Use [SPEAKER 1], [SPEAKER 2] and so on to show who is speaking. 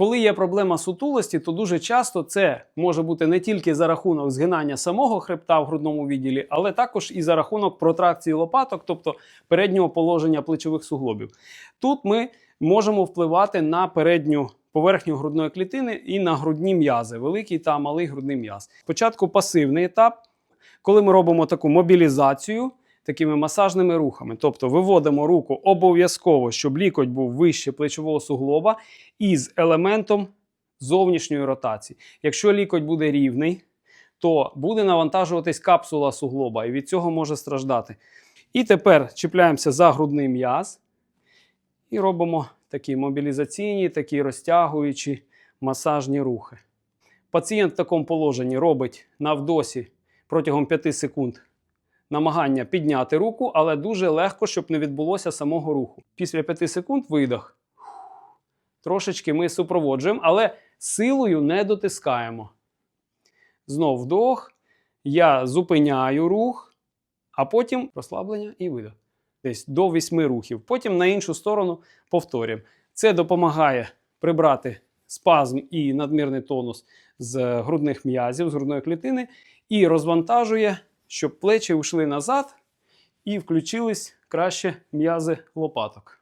[SPEAKER 1] Коли є проблема сутулості, то дуже часто це може бути не тільки за рахунок згинання самого хребта в грудному відділі, але також і за рахунок протракції лопаток, тобто переднього положення плечових суглобів. Тут ми можемо впливати на передню поверхню грудної клітини і на грудні м'язи, великий та малий грудний м'яз. Спочатку пасивний етап, коли ми робимо таку мобілізацію такими масажними рухами. Тобто виводимо руку обов'язково, щоб лікоть був вище плечового суглоба із елементом зовнішньої ротації. Якщо лікоть буде рівний, то буде навантажуватись капсула суглоба, і від цього може страждати. І тепер чіпляємося за грудний м'яз і робимо такі мобілізаційні, такі розтягуючі масажні рухи. Пацієнт в такому положенні робить на вдосі протягом 5 секунд намагання підняти руку, але дуже легко, щоб не відбулося самого руху. Після 5 секунд видох. Трошечки ми супроводжуємо, але силою не дотискаємо. Знов вдох. Я зупиняю рух, а потім розслаблення і видох. Десь до 8 рухів. Потім на іншу сторону повторюємо. Це допомагає прибрати спазм і надмірний тонус з грудних м'язів, з грудної клітини, і розвантажує, щоб плечі йшли назад і включились краще м'язи лопаток.